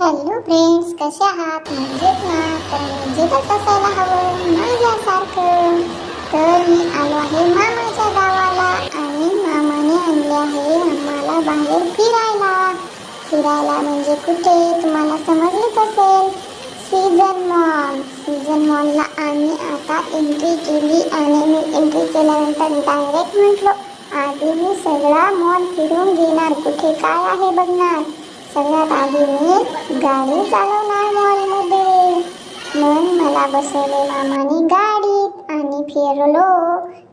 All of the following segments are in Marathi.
हॅलो फ्रेंड्स कसे आहात? मजेत ना? तर मजेतच असायला हवं माझ्यासारखं. तर मी आलो आहे मामाच्या गावाला आणि मामाने आणले आहे आम्हाला बाहेर फिरायला. फिरायला म्हणजे कुठे? तुम्हाला समजलंच असेल सीझन मॉल सीझन मॉलला आम्ही आता एंट्री केली आणि मी एंट्री केल्यानंतर डायरेक्ट म्हटलो आधी मी सगळा मॉल फिरून घेणार. कुठे काय आहे बघणार? सगळ्यात आधी मी गाडी चालवणार मॉलमध्ये. मग मला बसवले मामाने गाडीत आणि फिरलो.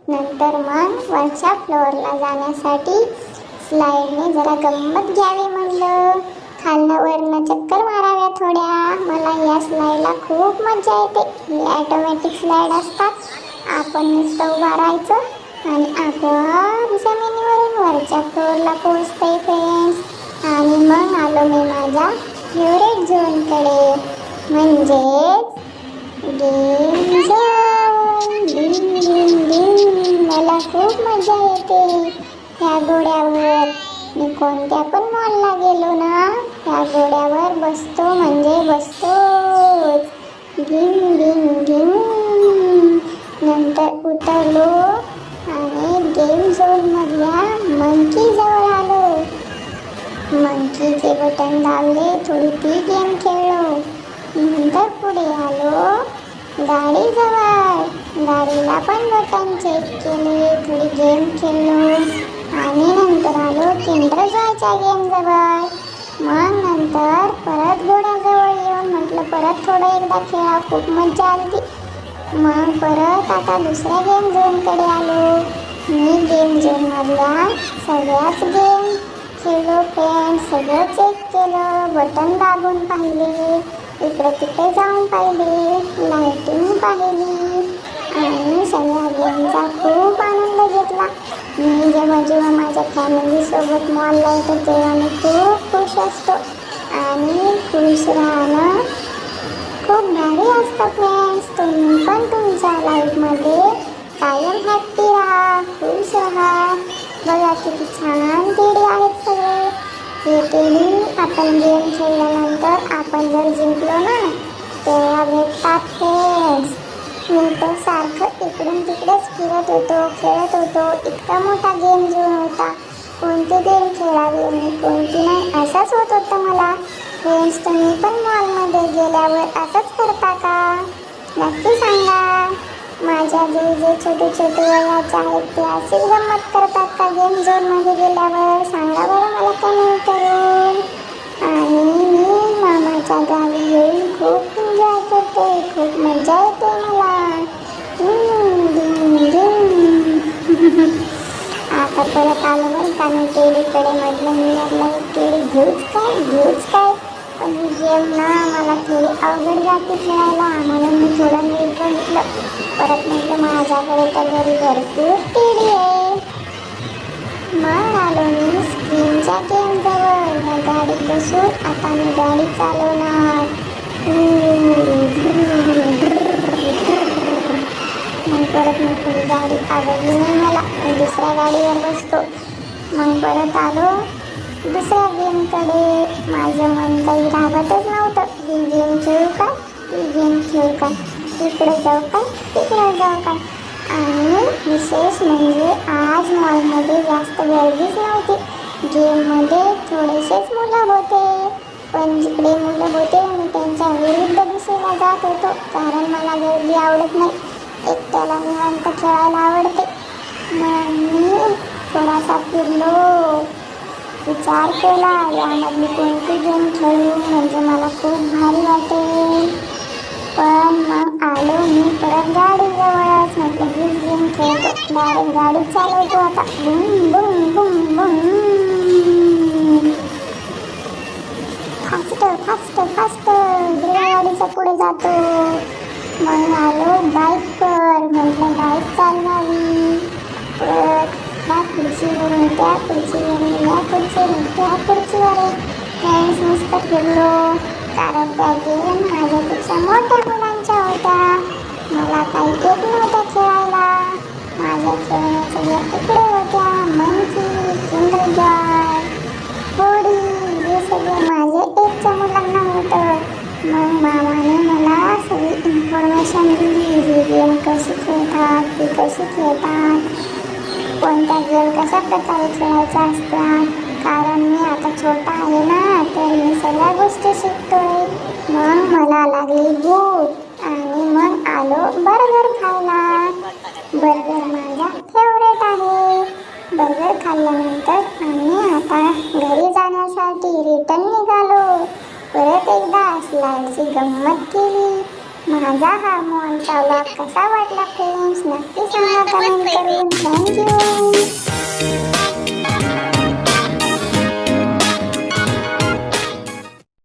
नंतर मग वरच्या फ्लोअरला जाण्यासाठी स्लाईडने जरा गंमत घ्यावी म्हणलं. खालनं वरनं चक्कर माराव्या थोड्या. मला या स्लाईडला खूप मजा येते. ही ॲटोमॅटिक स्लाईड असतात. आपण नुसतं उभा राहायचं आणि आपण जमिनीवरून वरच्या फ्लोअरला पोहोचते फ्रेंड्स आणि मग आलो मी माझ्या फेवरेट झोनकडे म्हणजेच गेम झोन डिंग डिंग डिंग मला खूप मजा येते ह्या घोड्यावर. मी कोणत्या पण मॉलला गेलो ना ह्या घोड्यावर बसतो म्हणजे बसतोच. गिंग गिंग गिंग नंतर उतरलो आणि गेम झोनमधल्या मंकी जवळ आलो. मंकीचे बटन दाबले थोडी ती गेम खेळलो. नंतर पुढे आलो गाडीजवळ गाडीला पण बटन चेक केले थोडी गेम खेळलो. आणि नंतर आलो किंडर जॉयच्या गेम जवळ. मग नंतर परत घोड्याजवळ येऊन म्हटलं परत थोडं एकदा खेळा खूप मजा आली मग परत आता दुसऱ्या गेम झोनकडे आलो. मी गेम झोनमधल्या सगळ्याच गेम केलं पॅन सगळं चेक केलं बटन दाबून पाहिले इकडे तिकडे जाऊन पाहिले लाईटिंग पाहिली. आणि सगळ्या गेमचा खूप आनंद घेतला. मी जेव्हा जेव्हा माझ्या फॅमिलीसोबत मॉलला येतो तेव्हा मी खूप खुश असतो. आणि खुश राहणं खूप भारी असतं फ्रेंड्स तुम्ही पण तुमच्या लाईफमध्ये कायम हॅप्पी राहा खुश राहा. बघा किती छान टेडी आहेत सगळे हे टेडी आपण गेम खेळल्यानंतर आपण जर जिंकलो ना तेव्हा भेटतात फ्रेंड्स मी तो सारखं इकडून तिकडेच फिरत होतो खेळत होतो इतका मोठा गेम घेऊन होता कोणती गेम खेळावी आणि कोणती नाही असंच होत होतं मला फ्रेंड्स तुम्ही पण मॉलमध्ये गेल्यावर असंच करता का? नक्की माझ्या जे जे छोटे छोटे वयाचे आहेत ते असेच गंमत करतात का गेम झोनमध्ये गेल्यावर? सांगा बरं मला कमेंट करून आणि मी मामाच्या गावी येऊन खूप एन्जॉय करते खूप मजा येते मला. आता परत आलो बरं का मी टेडीकडे म्हटलं मी म्हटलं एक टेडी घेऊच काय घेऊच काय गेम ना? मला थोडी अवघड जाते खेळायला. म्हणून मी थोडं नीट बघितलं. परत म्हटलं माझ्याकडे तर घरी भरपूर टेडी आहे. मग आलो मी स्क्रीनच्या गेमजवळ. मग गाडीत बसून आता मी गाडी चालवणार. मग परत मी थोडी गाडी आवडली नाही मला. मी दुसऱ्या गाडीवर बसतो. मग परत आलो. दुसऱ्या गेमकडे माझं मन काही राहतच नव्हतं. ही गेम खेळू का ही गेम खेळू का इकडे जाऊ का तिकडे जाऊ का आणि विशेष म्हणजे आज मॉलमध्ये जास्त गर्दीच नव्हती. गेममध्ये थोडेसेच मुलं होते. पण जिकडे मुलं होते मी त्यांच्या विरुद्ध दिशेला जात होतो. कारण मला गर्दी आवडत नाही. एकट्याला निवांत खेळायला आवडते. मग मी थोडासा फिरलो. विचार केला. यामधली कोणती गेम खेळू म्हणजे मला खूप भारी वाटेल पण मग आलो मी परत गाडीजवळच. म्हटलं हीच गेम खेळतो. डायरेक्ट गाडी चालवतो आता. Bum Bum Bum Bum. Fast fast fast गाडीच्या पुढे जातो. मग आलो बाईकवर. म्हटलं बाईक चालवावी. परत खुर्चीवरून त्या खुर्चीवरून या खुर्चीवरून त्या खुर्चीवर फ्रेंड्स मस्त फिरलो कारण त्या गेम माझ्यापेक्षा मोठ्या मुलांच्या होत्या मला काही येत नव्हत्या खेळायला माझ्या खेळण्याच्या ज्या इकडे होत्या मंकी किंडर जॉय होडी हे सगळे माझे एकच्या मुलांना मग मामाने मला सगळी इन्फॉर्मेशन दिली ही गेम कशी खेळतात ती कशी खेळतात कोणत्या गेम कशा प्रकारे खेळायच्या असतात कारण मी आता छोटा आहे ना तर मी सगळ्या गोष्टी शिकतोय मग मला लागली भूक आणि मग आलो बर्गर खायला बर्गर माझा फेवरेट आहे बर्गर खाल्ल्यानंतर आम्ही आता घरी जाण्यासाठी रिटर्न निघालो. परत एकदा स्लाईडची गंमत केली. माझा हा मॉलचा व्लॉग कसा वाटला फ्रेंड्स नक्की सांगा कमेंट करून. थँक्यू